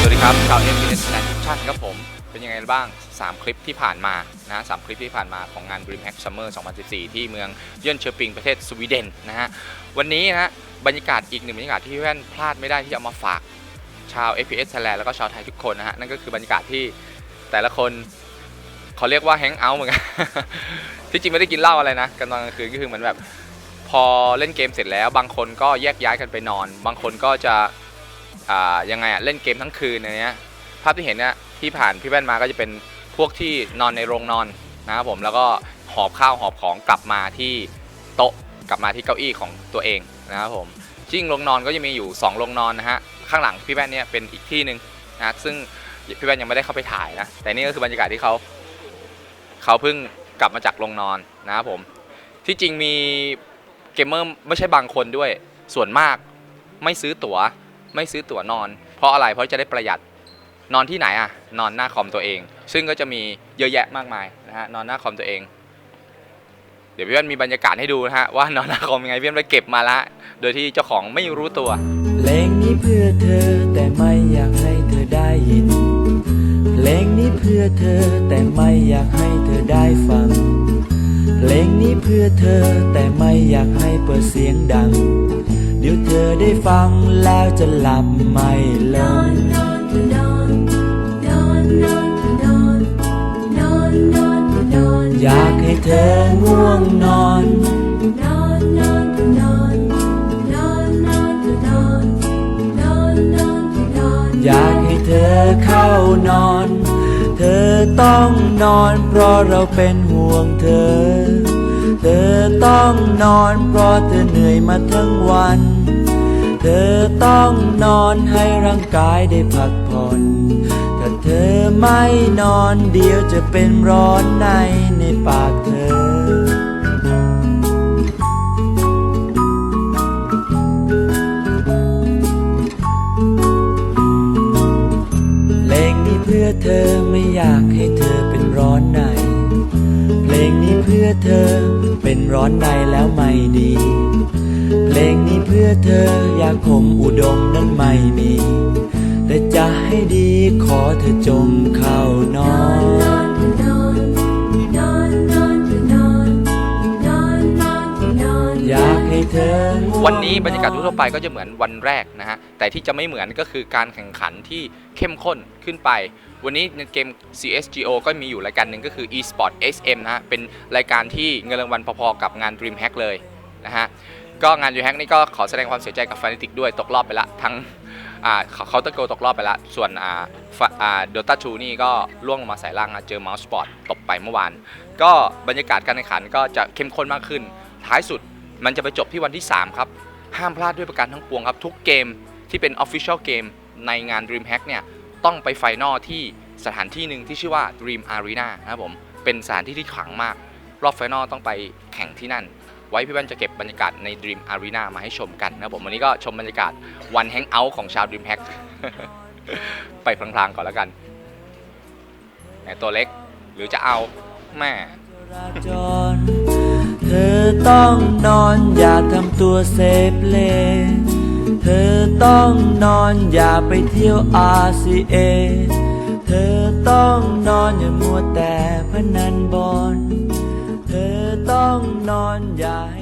สวัสดีครับชาวเอ็มพีเอสแลนด์ทุกท่านครับผม เป็นยังไงบ้าง 3 คลิปที่ผ่านมานะสามคลิปที่ผ่านมาของงาน DreamHack Summer 2014 ที่เมืองเยื่นเชอร์ปิงประเทศสวีเดนนะฮะ วันนี้นะฮะบรรยากาศอีกหนึ่งบรรยากาศที่แว่นพลาดไม่ได้ที่เอามาฝากชาว FPS Thailand แล้วก็ชาวไทยทุกคนนะฮะ นั่นก็คือบรรยากาศที่แต่ละคนเขาเรียกว่าแฮงเอาท์เหมือนกัน ที่จริงไม่ได้กินเหล้าอะไรนะกันตอนกลางคืนก็คือเหมือนแบบ พอเล่นเกมเสร็จแล้ว บางคนก็แยกย้ายกันไปนอน บางคนก็จะ อ่ายังไงอะเล่นเกมทั้งคืนอะไรเนี้ยภาพที่เห็นเนี่ยที่ผ่านพี่แว่นมาก็จะเป็นพวกที่นอนในโรงนอนนะครับผมแล้วก็หอบข้าวหอบของกลับมาที่โต๊ะกลับมาที่เก้าอี้ของตัวเองนะครับผมจริงโรงนอนก็จะมีอยู่ 2 โรงนอนนะฮะข้างหลังพี่แว่นเนี่ยเป็นอีกที่หนึ่งนะซึ่งพี่แว่นยังไม่ได้เข้าไปถ่ายนะแต่นี่ก็คือบรรยากาศที่เขาเขาเพิ่งกลับมาจากโรงนอนนะครับผมที่จริงมีเกมเมอร์ไม่ใช่บางคนด้วยส่วนมากไม่ซื้อตั๋ว ไม่ซื้อตั๋วนอน เพราะอะไรเพราะจะได้ประหยัดนอนที่ไหนอะนอนหน้าคอมตัวเอง ซึ่งก็จะมีเยอะแยะมากมายนะฮะนอนหน้าคอมตัวเอง เดี๋ยวพี่เพ่นมีบรรยากาศให้ดูนะฮะว่านอนหน้าคอมยังไงพี่เพ่นไปเก็บมาละ โดยที่เจ้าของไม่รู้ตัว เพลงนี้เพื่อเธอแต่ไม่อยากให้เธอได้ยิน เพลงนี้เพื่อเธอแต่ไม่อยากให้เธอได้ฟัง เพลงนี้เพื่อเธอแต่ไม่อยากให้เปิดเสียงดัง เดี๋ยวเธอได้ฟังแล้วจะหลับไม่ลง อยากให้เธอง่วงนอน อยากให้เธอเข้านอน เธอต้องนอนเพราะเราเป็นห่วงเธอ เธอต้องนอนเพราะเธอเหนื่อยมาทั้งวัน เธอต้องนอนให้ร่างกายได้พักผ่อน ถ้าเธอไม่นอนเดี๋ยวจะเป็นร้อนในในปากเธอเพลงนี้เพื่อเธอไม่อยากให้เธอเป็นร้อนใน เพื่อเธอ เป็นร้อนในแล้วไม่ดี เพลงนี้เพื่อเธออยากข่มอุดมนั้นไม่มี แต่จะให้ดีขอเธอจงเข้านอน วันนี้บรรยากาศทั่วไปก็จะเหมือนวันแรกนะฮะ แต่ที่จะไม่เหมือนก็คือการแข่งขันที่เข้มข้นขึ้นไป วันนี้ในเกม CSGO ก็มีอยู่รายการหนึ่งก็คือ eSport SM นะฮะ เป็นรายการที่เงินรางวัลพอๆกับงาน DreamHack เลยนะฮะ ก็งาน DreamHack นี่ก็ขอแสดงความเสียใจกับ Fnatic ด้วยตกรอบไปละทั้งอ่าเขาตะโกตกรอบไปละ ส่วนอ่าฟะอ่า Dota 2นี่ก็ล่วงลงมาใส่ล่างเจอ Mouse Sport ตบไปเมื่อวาน ก็บรรยากาศการแข่งขันก็จะเข้มข้นมากขึ้น ท้ายสุด มันจะไปจบที่วันที่ 3 ครับ ห้ามพลาดด้วยประการทั้งปวงครับ ทุกเกมที่เป็น Official เกมในงาน DreamHack เนี่ยต้องไปไฟนอลที่สถานที่หนึ่งที่ชื่อว่า Dream Arena นะครับผม เป็นสถานที่ที่ขลังมาก รอบไฟนอลต้องไปแข่งที่นั่น ไว้พี่แว่นจะเก็บบรรยากาศใน Dream Arena มาให้ชมกันนะครับผมวันนี้ก็ชมบรรยากาศวันแฮงเอาท์ของชาว DreamHack ไปพลางๆก่อนแล้วกันไหนตัวเล็กหรือจะเอาแม่ ธอต้องนอนอย่าทำตัวเซฟเล เธอต้องนอนอย่าไปเที่ยว RCA เธอต้องนอนอย่ามัวแต่พนันบอล เธอต้องนอนอย่าให้